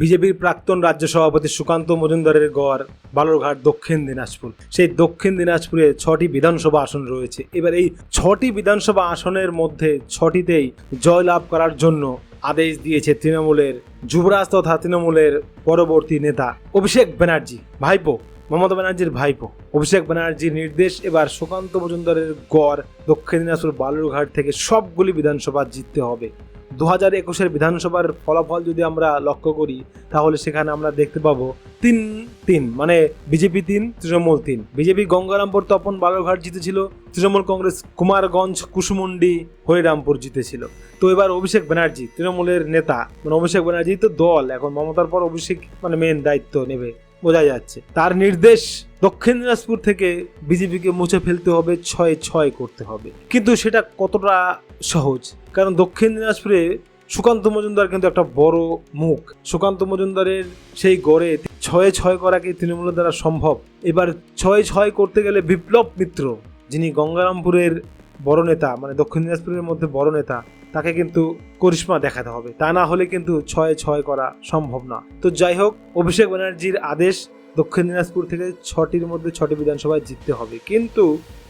বিজেপির প্রাক্তন রাজ্য সভাপতি সুকান্ত মজুমদারের গড় বালুরঘাট দক্ষিণ দিনাজপুর। সেই দক্ষিণ দিনাজপুরে ছটি বিধানসভা আসন রয়েছে। এবার এই ছটি বিধানসভা আসনের মধ্যে ছটিতেই জয়লাভ করার জন্য আদেশ দিয়েছে তৃণমূলের যুবরাজ তথা তৃণমূলের পরবর্তী নেতা অভিষেক ব্যানার্জি। ভাইপো, মমতা ব্যানার্জির ভাইপো। অভিষেক ব্যানার্জির নির্দেশ, এবার সুকান্ত মজুমদারের গড় দক্ষিণ দিনাজপুর বালুরঘাট থেকে সবগুলি বিধানসভা জিততে হবে। দু হাজার একুশের বিধানসভার ফলাফল যদি আমরা লক্ষ্য করি, তাহলে সেখানে আমরা দেখতে পাবো তিন তিন মানে বিজেপি তিন, তৃণমূল তিন। বিজেপি গঙ্গারামপুর তপন বালুরঘাট জিতেছিল, তৃণমূল কংগ্রেস কুমারগঞ্জ কুসুমুন্ডি হরিরামপুর জিতেছিল। তো এবার অভিষেক ব্যানার্জি, তৃণমূলের নেতা মানে অভিষেক ব্যানার্জি তো দল, এখন মমতার পর অভিষেক মানে মেন দায়িত্ব নেবে। বোঝা যাচ্ছে। তার নির্দেশ দক্ষিণ দিনাজপুর থেকে বিজেপিকে মুছে ফেলতে হবে, ছয় ছয় করতে হবে। কিন্তু সেটা কতটা সহজ? কারণ দক্ষিণ দিনাজপুরে সুকান্ত মজুমদার কিন্তু একটা বড় মুখ। সুকান্ত মজুমদারের সেই গড়ে ছয় ছয় করা কি তৃণমূলের দ্বারা সম্ভব। এবার ছয় ছয় করতে গেলে বিপ্লব মিত্র, যিনি গঙ্গারামপুরের বড় নেতা মানে দক্ষিণ দিনাজপুরের মধ্যে বড় নেতা, তাকে কিন্তু করিশ্মা দেখাতে হবে। তা না হলে কিন্তু ছয় ছয় করা সম্ভব না। তো যাই হোক, অভিষেক ব্যানার্জির আদেশ দক্ষিণ দিনাজপুর থেকে ছটির মধ্যে ছটি বিধানসভায় জিততে হবে। কিন্তু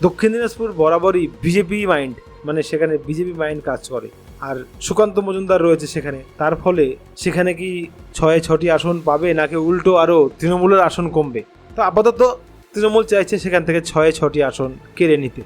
দক্ষিণ দিনাজপুর বরাবরই বিজেপি মাইন্ড মানে সেখানে বিজেপি মাইন্ড কাজ করে। আর সুকান্ত মজুমদার রয়েছে সেখানে। তার ফলে সেখানে কি ছয় ছটি আসন পাবে, নাকি উল্টো আরও তৃণমূলের আসন কমবে? তো আপাতত তৃণমূল চাইছে সেখান থেকে ছয় ছটি আসন কেড়ে নিতে।